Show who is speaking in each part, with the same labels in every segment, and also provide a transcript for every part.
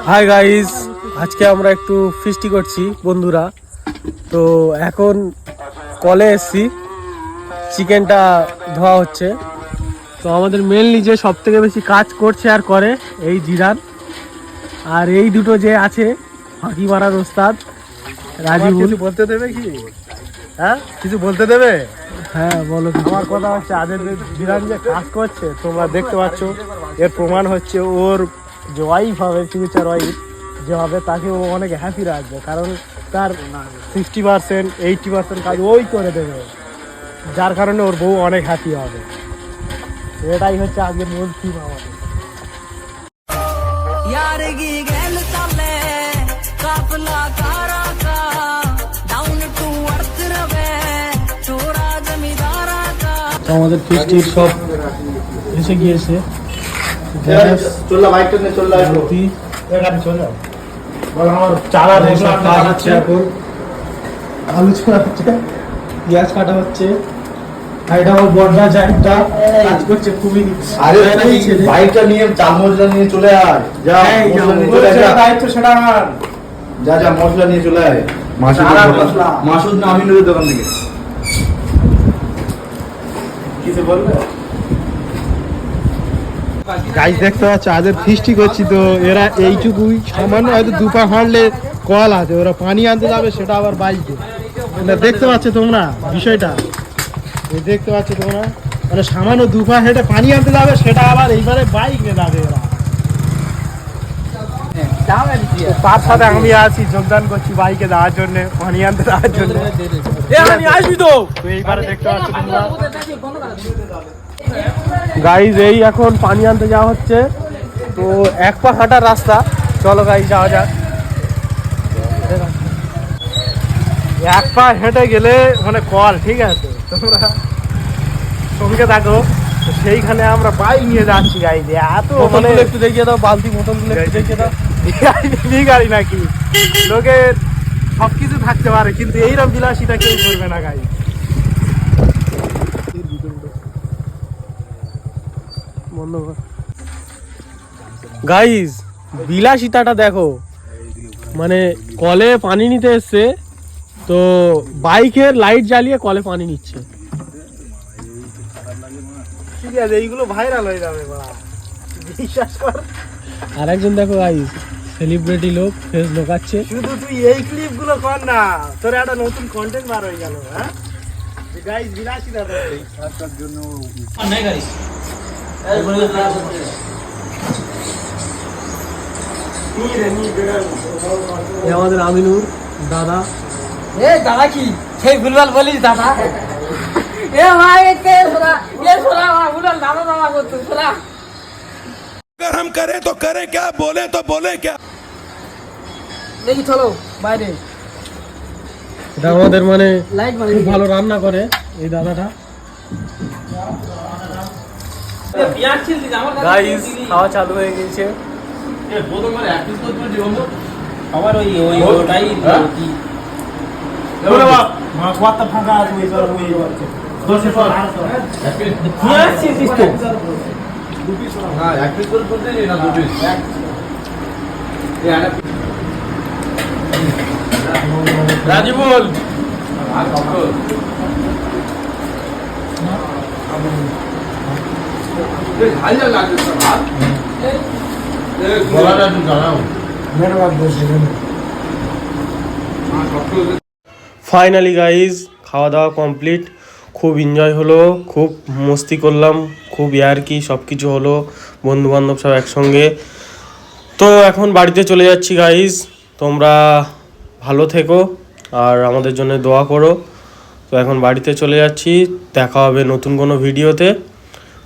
Speaker 1: Hi guys আজকে আমরা একটু ফিস্টি করছি বন্ধুরা। তো এখন কলে এসছি। চিকেনটা ধোয়া হচ্ছে। তো আমাদের মেনলি যে সব থেকে বেশি কাজ করছে আর করে এই জিরান। আর এই দুটো যে আছে ফাঁকি মারার ওস্তাদ রাজিবুল
Speaker 2: কিছু বলতে দেবে কি? হ্যাঁ? কিছু বলতে দেবে?
Speaker 1: হ্যাঁ বলো।
Speaker 2: আমার কথা হচ্ছে আদের যে বিরান যে কাজ করছে তোমরা দেখতে পাচ্ছ এর প্রমাণ হচ্ছে ওর যে ওয়াইফ হবে ফিউচার ওয়াইফ যে হবে তাকে ও অনেক হ্যাপি রাখবে। কারণ তার সিক্সটি পার্সেন্ট এইটটি পার্সেন্ট কাজ ওই করে দেবে। যার কারণে ওর বউ অনেক হ্যাপি হবে। এটাই হচ্ছে আগে মূল থিম আমাদের।
Speaker 1: আমাদের সব এসে গিয়েছে আলু ছোড়া হচ্ছে পেঁয়াজ কাটা হচ্ছে।
Speaker 3: বাইকটা নিয়ে নিয়ে চলে আয়। যা
Speaker 2: সেটা দায়িত্ব সেটা আমার।
Speaker 3: যা যা মশলা নিয়ে চলে আয়। মাসুদ না আমিনুরের দোকান থেকে।
Speaker 2: কিছু বলবে? গাইস দেখতে পাচ্ছ আদের ফিস্টি করছি তো। এরা এইটুকুই সামান্য হয়তো দু পা হাঁটলে কল আছে ওরা পানি আনতে যাবে সেটা আবার বাইকে। এটা দেখতে পাচ্ছ তোমরা বিষয়টা? দেখতে পাচ্ছ তোমরা? মানে সামান্য দু পা হেঁটে পানি আনতে যাবে সেটা আবার এইবারে বাইকে যাবে ওরা তার সাথে আমি আছি যোগদান করছি বাইকে যাওয়ার জন্য পানি আনতে যাওয়ার জন্য।
Speaker 1: আমি আসবি তো।
Speaker 2: তো এইবারে দেখতে পাচ্ছ তোমরা।
Speaker 1: গাইজ এই এখন পানি আনতে যাওয়া হচ্ছে। তো এক পা হাঁটার রাস্তা। চলো গাইজ যাওয়া যাক।
Speaker 2: এক পা হেঁটে গেলে মানে কল ঠিক আছে? তোমরা সঙ্গে থাকো। সেইখানে আমরা বাইক নিয়ে যাচ্ছি গাড়ি দিয়ে এত মানে
Speaker 1: একটু দেখিয়ে দাও বালতি বোতলগুলো একটু দেখিয়ে দাও।
Speaker 2: গাড়ি নাকি? লোকের সব কিছু থাকতে পারে কিন্তু এইরকম বিলাসিতা কেউ করবে না গাড়ি
Speaker 1: বন্ধ কর। গাইজ বিলাসিতাটা দেখো। মানে কলে পানি নিতে এসছে তো বাইকের লাইট জ্বালিয়ে কলে পানি নিচ্ছে।
Speaker 2: ঠিক আছে এইগুলো ভাইরাল হয়ে যাবে বিশ্বাস কর।
Speaker 1: আর একজন দেখো গাইজ সেলিব্রিটি লোক ফেস লোকাচ্ছে
Speaker 2: শুধু তুই এই ক্লিপগুলো কর না তোর একটা নতুন কন্টেন্ট বার হয়ে গেল হ্যাঁ? গাইজ বিলাসিতা দেখ।
Speaker 1: এ আমাদের আমিনুর দাদা
Speaker 4: ए दादा की हे गुलवाल बोली दादा ए भाई के सुना ये सुना गुलवाल दादा दादा को तू सुना
Speaker 5: अगर हम करें तो करें क्या बोले तो बोले क्या
Speaker 4: देखी चलो বাইরে
Speaker 1: এটা আমাদের মানে
Speaker 4: লাইট
Speaker 1: খুব ভালো রান্না করে এই দাদাটা গাইস খাওয়া চালু হয়ে গেছে।
Speaker 6: আমার ওই ওই ওটাই
Speaker 2: ফাঁকা আছে ওই সব ওই হচ্ছে। দশে পর আটশো।
Speaker 6: নিয়ে আসছিস তো।
Speaker 3: হ্যাঁ এক পিস করে তুলতে না দু পিস
Speaker 1: রাজিবুল।
Speaker 3: গলাটা একটু জানাও
Speaker 1: ফাইনালি গাইজ খাওয়া দাওয়া কমপ্লিট খুব এনজয় হলো, খুব মস্তি করলাম, খুব ইয়ারকি সব কিছু হলো বন্ধু বান্ধব সব একসঙ্গে। তো এখন বাড়িতে চলে যাচ্ছি গাইজ তোমরা ভালো থেকো আর আমাদের জন্য দোয়া করো। তো এখন বাড়িতে চলে যাচ্ছি, দেখা হবে নতুন কোনো ভিডিওতে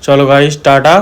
Speaker 1: চলো গাইস টাটা।